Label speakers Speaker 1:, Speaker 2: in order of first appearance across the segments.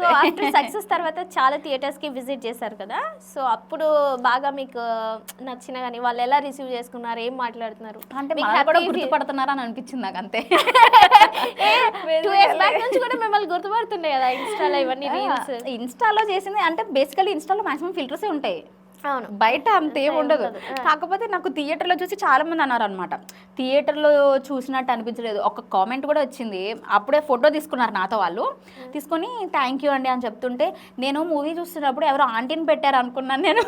Speaker 1: So after success తర్వాత చాలా థియేటర్స్కి విజిట్ చేశారు కదా. సో అప్పుడు బాగా మీకు నచ్చిన కానీ వాళ్ళు ఎలా రిసీవ్ చేసుకున్నారు ఏం మాట్లాడుతున్నారు?
Speaker 2: అంటే కూడా గుర్తుపడుతున్నారా అని అనిపించింది నాకు అంతే.
Speaker 1: టూ ఇయర్స్ బ్యాక్ నుంచి కూడా మిమ్మల్ని గుర్తుపడుతుండే కదా ఇన్స్టాలో ఇవన్నీ రీల్స్
Speaker 2: ఇన్స్టాలో చేసింది అంటే బేసికలీ ఇన్స్టాలో మాక్సిమం ఫిల్టర్సే ఉంటాయి. బయట అంత ఏం ఉండదు. కాకపోతే నాకు థియేటర్లో చూసి చాలా మంది అన్నారు అనమాట థియేటర్లో చూసినట్టు అనిపించలేదు. ఒక కామెంట్ కూడా వచ్చింది. అప్పుడే ఫోటో తీసుకున్నారు నాతో వాళ్ళు. తీసుకొని థ్యాంక్ యూ అండి అని చెప్తుంటే నేను మూవీ చూస్తున్నప్పుడు ఎవరో ఆంటీని పెట్టారు అనుకున్నాను నేను.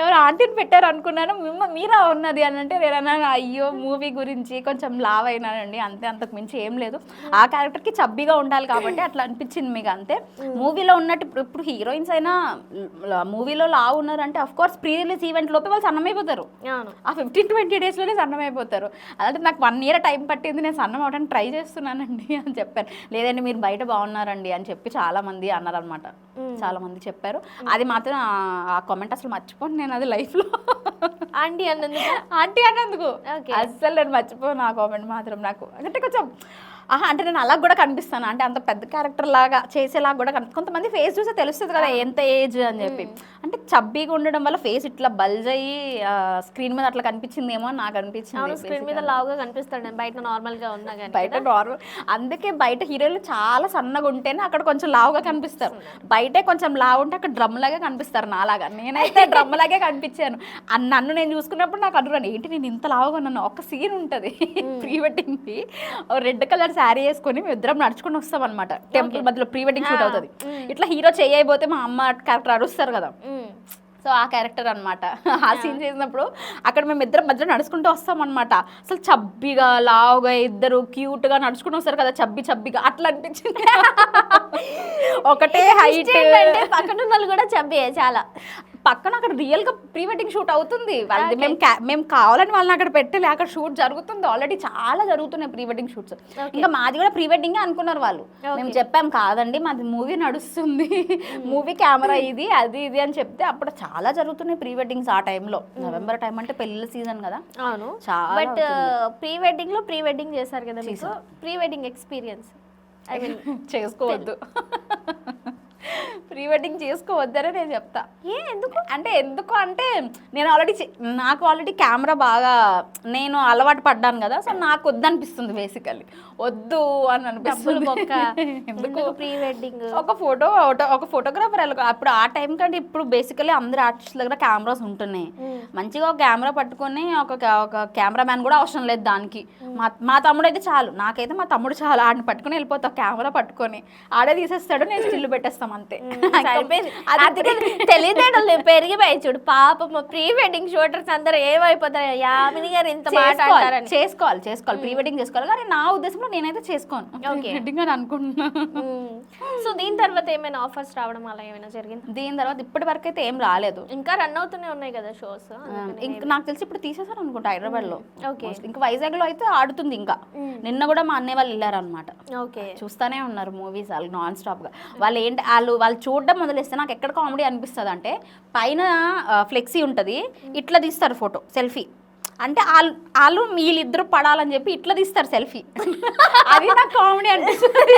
Speaker 2: ఎవరు ఆంటీని పెట్టారు అనుకున్నాను. మిమ్మ మీరా ఉన్నది అని అంటే అన్నాను అయ్యో మూవీ గురించి కొంచెం లావ్ అయినానండి. అంతే అంతకు మించి ఏం లేదు. ఆ క్యారెక్టర్కి చబ్బీగా ఉండాలి కాబట్టి అట్లా అనిపించింది మీకు అంతే. మూవీలో ఉన్నట్టు ఇప్పుడు ఇప్పుడు హీరోయిన్స్ అయినా మూవీలో లావ్ ఉన్నారంటే of course pre release event లోపే వాళ్ళు సన్నమైపోతారు. ఆ ఫిఫ్టీన్ ట్వంటీ డేస్లోనే సన్నం అయిపోతారు అలాంటి నాకు వన్ ఇయర్ టైం పట్టింది. నేను సన్నం అవడానికి ట్రై చేస్తున్నానండి అని చెప్పాను లేదండి మీరు బయట బాగున్నారండి అని చెప్పి చాలా మంది అన్నారనమాట చాలా మంది చెప్పారు. అది మాత్రం ఆ- కామెంట్ అసలు మర్చిపోను నేను అది లైఫ్లో
Speaker 1: ఆంటీ అన్నందుకు?
Speaker 2: ఆంటీ అన్నందుకు. అస్సలు నేను మర్చిపోను ఆ కామెంట్ మాత్రం నాకు. అంటే కొంచెం ఆహా అంటే నేను అలా కూడా కనిపిస్తాను. అంటే అంత పెద్ద క్యారెక్టర్ లాగా చేసేలాగా కూడా కనిపి కొంతమంది ఫేస్ చూస్తే తెలుస్తుంది కదా ఎంత ఏజ్ అని చెప్పి. అంటే చబ్బీగా ఉండడం వల్ల ఫేస్ ఇట్లా బల్జ్ అయ్యి స్క్రీన్ మీద అట్లా కనిపించిందేమో నాకు అనిపించింది
Speaker 1: స్క్రీన్ మీద లావుగా కనిపిస్తాడు. బయట నార్మల్గా ఉన్నా కానీ
Speaker 2: బయట నార్మల్ అందుకే బయట హీరోలు చాలా సన్నగా ఉంటేనే అక్కడ కొంచెం లావుగా కనిపిస్తారు. బయటే కొంచెం లావు ఉంటే అక్కడ డ్రమ్ లాగే కనిపిస్తారు నాలాగా. నేనైతే డ్రమ్ లాగే కనిపించాను. నన్ను నేను చూసుకున్నప్పుడు నాకు అనుకున్నాను ఏంటి నేను ఇంత లావుగా ఉన్నాను? ఒక సీన్ ఉంటుంది. ప్రీ వెడ్డింగ్ది రెడ్ కలర్ శారీ వేసుకొని మేము ఇద్దరం నడుచుకొని వస్తాం అనమాట టెంపుల్ మధ్యలో ప్రీ వెడ్డింగ్ షూట్ అవుతుంది. ఇట్లా హీరో చేయబోతే మా అమ్మ క్యారెక్టర్ అరుస్తారు కదా. సో ఆ క్యారెక్టర్ అన్నమాట. ఆ. సీన్ చేసినప్పుడు అక్కడ మేము ఇద్దరం మధ్యలో నడుచుకుంటూ వస్తాం అనమాట అసలు చబ్బిగా లావుగా ఇద్దరు క్యూట్గా నడుచుకుంటూ వస్తారు కదా చబ్బి చబ్బిగా అట్లా అనిపించింది. ఒకటే హైట్
Speaker 1: ఏంటంటే పక్కన వాళ్ళు కూడా చబ్బే చాలా.
Speaker 2: పక్కన అక్కడ రియల్గా ప్రీ వెడ్డింగ్ షూట్ అవుతుంది వాళ్ళది మేము మేము కావాలని వాళ్ళని అక్కడ పెట్టలే. అక్కడ షూట్ జరుగుతుంది. ఆల్రెడీ చాలా జరుగుతున్నాయి ప్రీ వెడ్డింగ్ షూట్స్ ఇంకా మాది కూడా ప్రీ వెడ్డింగ్ అనుకున్నారు వాళ్ళు. మేము చెప్పాం కాదండి మాది మూవీ నడుస్తుంది. మూవీ కెమెరా ఇది అది ఇది అని చెప్తే అప్పుడు చాలా జరుగుతున్నాయి ప్రీ వెడ్డింగ్స్ ఆ టైంలో నవంబర్ టైం అంటే పెళ్ళి సీజన్ కదా.
Speaker 1: అవును. బట్ ప్రీ వెడ్డింగ్లో ప్రీ వెడ్డింగ్ చేశారు కదా pre wedding experience I mean
Speaker 2: చేసుకోవద్దు. ప్రీ వెడ్డింగ్ చేసుకోవద్దనే నేను చెప్తా.
Speaker 1: ఏ ఎందుకు?
Speaker 2: అంటే ఎందుకు అంటే నేను ఆల్రెడీ నాకు ఆల్రెడీ కెమెరా బాగా నేను అలవాటు పడ్డాను కదా సో నాకు వద్దనిపిస్తుంది బేసికల్లీ వద్దు అని అనిపిస్తుంది. ఎందుకు?
Speaker 1: Pre wedding?
Speaker 2: ఒక ఫోటో ఒక ఫోటోగ్రాఫర్ అప్పుడు ఆ టైం కంటే ఇప్పుడు బేసికల్లీ అందరు ఆర్టిస్ట్ దగ్గర కెమెరాస్ ఉంటున్నాయి. మంచిగా ఒక కెమెరా పట్టుకొని ఒక ఒక కెమెరా మ్యాన్ కూడా అవసరం లేదు దానికి. మా మా తమ్ముడు అయితే చాలు. నాకైతే మా తమ్ముడు చాలు. ఆడిని పట్టుకొని వెళ్ళిపోతా కెమెరా పట్టుకొని. ఆడే తీసేస్తాడు నేను స్టిల్ పెట్టేస్తాం అంతే
Speaker 1: తెలియదేటలు పెరిగిపోయి చూడు. పాప ప్రీ వెడ్డింగ్ షూటర్స్ అందరూ ఏమైపోతారు? యామిని గారు ఇంత మాట
Speaker 2: చేసుకోవాలి. చేసుకోవాలి ప్రీ వెడ్డింగ్ చేసుకోవాలి. కానీ నా ఉద్దేశంలో నేనైతే చేసుకోను. వెడ్డింగ్ అని అనుకుంటున్నాను
Speaker 1: సో దీని తర్వాత ఏమైనా ఆఫర్స్ రావడం అలా ఏమైనా జరిగింది?
Speaker 2: దీని తర్వాత ఇప్పటి వరకు అయితే ఏం రాలేదు.
Speaker 1: ఇంకా రన్ అవుతూనే ఉన్నాయి కదా షోస్.
Speaker 2: ఇంకా నాకు తెలిసి ఇప్పుడు తీసేసారు అనుకుంటా హైదరాబాద్లో
Speaker 1: Okay.
Speaker 2: ఇంకా వైజాగ్లో అయితే ఆడుతుంది ఇంకా. నిన్న కూడా మా అన్నయ్య వాళ్ళు వెళ్ళారు అనమాట
Speaker 1: ఓకే.
Speaker 2: చూస్తానే ఉన్నారు మూవీస్ వాళ్ళు నాన్ స్టాప్గా. వాళ్ళు ఏంటి వాళ్ళు వాళ్ళు చూడడం మొదలేస్తే నాకు ఎక్కడ కామెడీ అనిపిస్తుంది అంటే పైన ఫ్లెక్సీ ఉంటుంది. ఇట్లా తీస్తారు ఫోటో సెల్ఫీ అంటే వాళ్ళు వాళ్ళు వీళ్ళిద్దరు పడాలని చెప్పి ఇట్లా తీస్తారు సెల్ఫీ. అది నాకు కామెడీ అనిపిస్తుంది.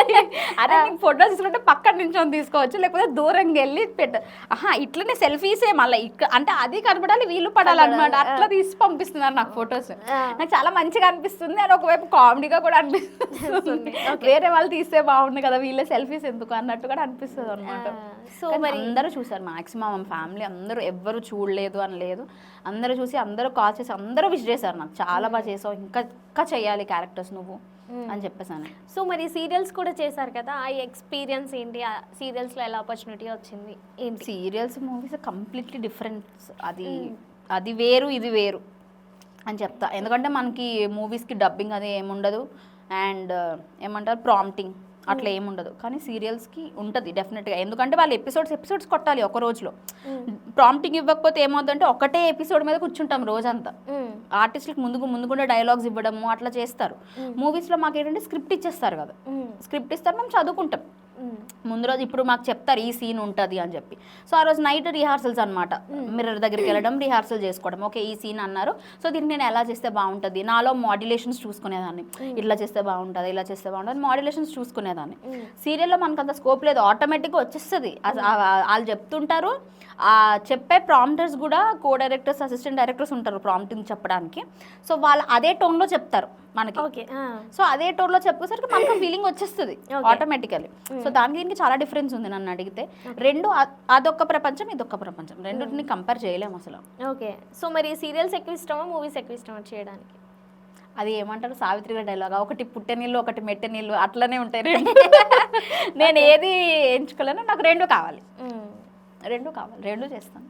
Speaker 2: అరే నీకు ఫోటో తీసుకుంటే పక్కన నుంచి తీసుకోవచ్చు లేకపోతే దూరంగా వెళ్ళి పెట్ట ఆహా ఇట్లనే సెల్ఫీసే మళ్ళీ ఇక్కడ అంటే అది కనపడాలి వీళ్ళు పడాలన్నమాట. అట్లా తీసి పంపిస్తున్నారు నాకు ఫొటోస్. నాకు చాలా మంచిగా అనిపిస్తుంది అని ఒకవైపు కామెడీగా కూడా అనిపిస్తుంది. వేరే వాళ్ళు తీస్తే బాగుండు కదా వీళ్ళే సెల్ఫీస్ ఎందుకు అన్నట్టు కూడా అనిపిస్తుంది అనమాట
Speaker 1: సో
Speaker 2: మరి అందరూ చూసారు మాక్సిమం ఫ్యామిలీ అందరూ ఎవ్వరు చూడలేదు అని లేదు అందరూ చూసి అందరూ కాల్ చేసి అందరూ విష్ చేశారు నాకు. చాలా బాగా చేసావు. ఇంకా ఇంకా చేయాలి క్యారెక్టర్స్ నువ్వు అని చెప్పేసాను.
Speaker 1: సో మరి సీరియల్స్ కూడా చేశారు కదా ఆ ఎక్స్పీరియన్స్ ఏంటి? ఆ సీరియల్స్లో ఎలా ఆపర్చునిటీ వచ్చింది? ఏంటి?
Speaker 2: సీరియల్స్ మూవీస్ కంప్లీట్లీ డిఫరెన్స్ అది అది వేరు ఇది వేరు అని చెప్తా. ఎందుకంటే మనకి మూవీస్కి డబ్బింగ్ అది ఏముండదు. అండ్ ఏమంటారు? ప్రాంప్టింగ్ అట్లా ఏముండదు. కానీ సీరియల్స్కి ఉంటుంది డెఫినెట్గా ఎందుకంటే వాళ్ళు ఎపిసోడ్స్ ఎపిసోడ్స్ కొట్టాలి ఒక రోజులో. ప్రాంప్టింగ్ ఇవ్వకపోతే ఏమవుతుందంటే ఒకటే ఎపిసోడ్ మీద కూర్చుంటాం రోజంతా.
Speaker 1: మ్మ్.
Speaker 2: ఆర్టిస్ట్కి ముందుకు ముందుకుండా డైలాగ్స్ ఇవ్వడము అట్లా చేస్తారు మూవీస్లో మాకు ఏంటంటే స్క్రిప్ట్ ఇచ్చేస్తారు కదా. స్క్రిప్ట్ ఇస్తారు మేము చదువుకుంటాం ముందు రోజు ఇప్పుడు మాకు చెప్తారు ఈ సీన్ ఉంటుంది అని చెప్పి. సో ఆ రోజు నైట్ రిహార్సల్స్ అనమాట మిర్రర్ దగ్గరికి వెళ్ళడం రిహార్సల్ చేసుకోవడం. ఓకే ఈ సీన్ అన్నారు. సో దీనికి నేను ఎలా చేస్తే బాగుంటుంది? నాలో మాడ్యులేషన్స్ చూసుకునేదాన్ని. ఇట్లా చేస్తే బాగుంటుంది ఇలా చేస్తే బాగుంటుంది మాడ్యులేషన్స్ చూసుకునేదాన్ని. సీరియల్లో మనకు అంత స్కోప్ లేదు. ఆటోమేటిక్గా వచ్చేస్తుంది. ఆ- వాళ్ళు చెప్తుంటారు. చెప్పే ప్రాంప్టర్స్ కూడా కో డైరెక్టర్స్ అసిస్టెంట్ డైరెక్టర్స్ ఉంటారు ప్రాంప్టింగ్ చెప్పడానికి. సో వాళ్ళు అదే టోన్లో చెప్తారు. మనకి.
Speaker 1: ఓకే
Speaker 2: సో అదే టోన్లో చెప్పేసరికి మనకు ఫీలింగ్ వచ్చేస్తుంది. ఆటోమేటికలీ సో దానికి దీనికి చాలా డిఫరెన్స్ ఉంది నన్ను అడిగితే. రెండు అదొక ప్రపంచం ఇదొక ప్రపంచం. రెండింటిని కంపేర్ చేయలేము అసలు.
Speaker 1: ఓకే. సో మరి సీరియల్స్ ఎక్కువ ఇష్టమా మూవీస్ ఎక్కువ ఇష్టమా చేయడానికి?
Speaker 2: అది ఏమంటారు సావిత్రి గారి డైలాగ్ ఒకటి పుట్టె నీళ్ళు ఒకటి మెట్టె నీళ్ళు అట్లనే ఉంటాయి రెండు. నేను ఏది ఎంచుకోలేను నాకు రెండు కావాలి. రెండు కావాలి రెండు చేస్తాను.